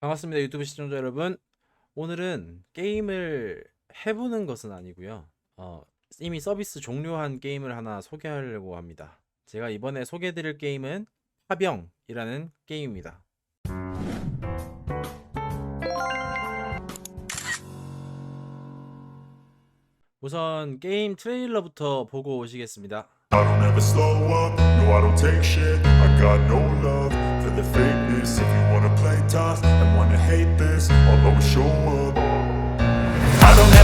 반갑습니다. 유튜브 시청자 여러분. 오늘은 게임을 해보는 것은 아니고요. 어, 이미 서비스 종료한 게임을 하나 소개하려고 합니다. 제가 이번에 소개해드릴 게임은 파병이라는 게임입니다. 우선 게임 트레일러부터 보고 오시겠습니다.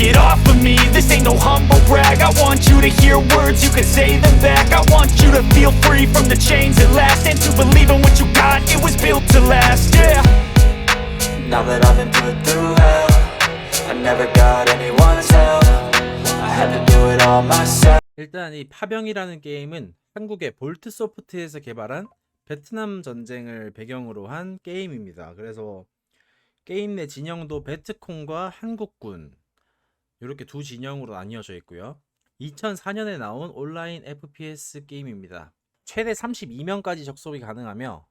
Get off of me, this ain't no humble brag I want you to hear words, you can say them back I want you to feel free from the chains at last And to believe in what you got, it was built to last, yeah now that I've been put through hell I never got anyone's help I had to do it all myself 일단 이 파병이라는 게임은 한국의 볼트 소프트에서 개발한 베트남 전쟁을 배경으로 한 게임입니다. 그래서 게임 내 진영도 베트콩과 한국군 이렇게 두 진영으로 나뉘어져 있고요. 2004년에 나온 온라인 FPS 게임입니다. 최대 32명까지 접속이 가능하며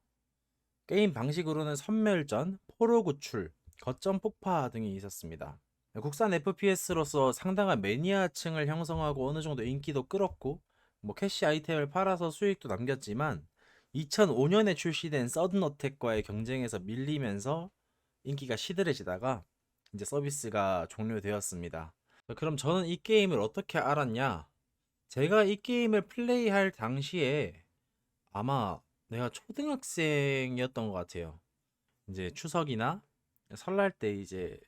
게임 방식으로는 선멸전, 포로 구출, 거점 폭파 등이 있었습니다. 국산 FPS로서 상당한 매니아층을 형성하고 어느 정도 인기도 끌었고 뭐 캐시 아이템을 팔아서 수익도 남겼지만 2005년에 출시된 서든 어택과의 경쟁에서 밀리면서 인기가 시들해지다가 이제 서비스가 종료되었습니다. 그럼 저는 이 게임을 어떻게 알았냐? 제가 이 게임을 플레이할 당시에 아마 내가 초등학생이었던 것 같아요. 이제 추석이나 설날 때 이제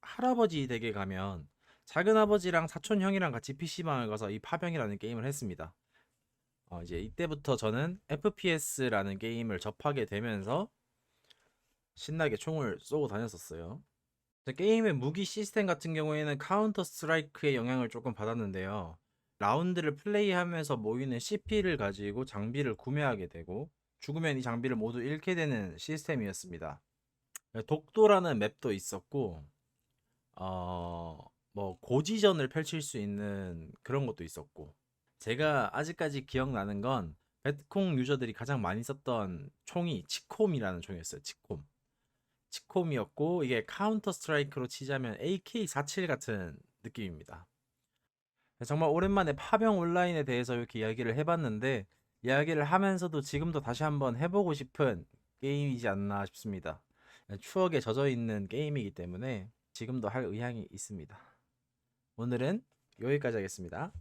할아버지 댁에 가면 작은 아버지랑 사촌 형이랑 같이 PC방을 가서 이 파병이라는 게임을 했습니다. 어, 이제 이때부터 저는 FPS라는 게임을 접하게 되면서 신나게 총을 쏘고 다녔었어요. 게임의 무기 시스템 같은 경우에는 카운터 스트라이크의 영향을 조금 받았는데요. 라운드를 플레이하면서 모이는 CP를 가지고 장비를 구매하게 되고 죽으면 이 장비를 모두 잃게 되는 시스템이었습니다. 독도라는 맵도 있었고 어, 뭐 고지전을 펼칠 수 있는 그런 것도 있었고 제가 아직까지 기억나는 건 베트콩 유저들이 가장 많이 썼던 총이 치콤이라는 총이었어요. 치콤. 치콤이었고 이게 카운터 스트라이크로 치자면 AK47 같은 느낌입니다. 정말 오랜만에 파병 온라인에 대해서 이렇게 이야기를 해봤는데 이야기를 하면서도 지금도 다시 한번 해보고 싶은 게임이지 않나 싶습니다. 추억에 젖어 있는 게임이기 때문에 지금도 할 의향이 있습니다. 오늘은 여기까지 하겠습니다.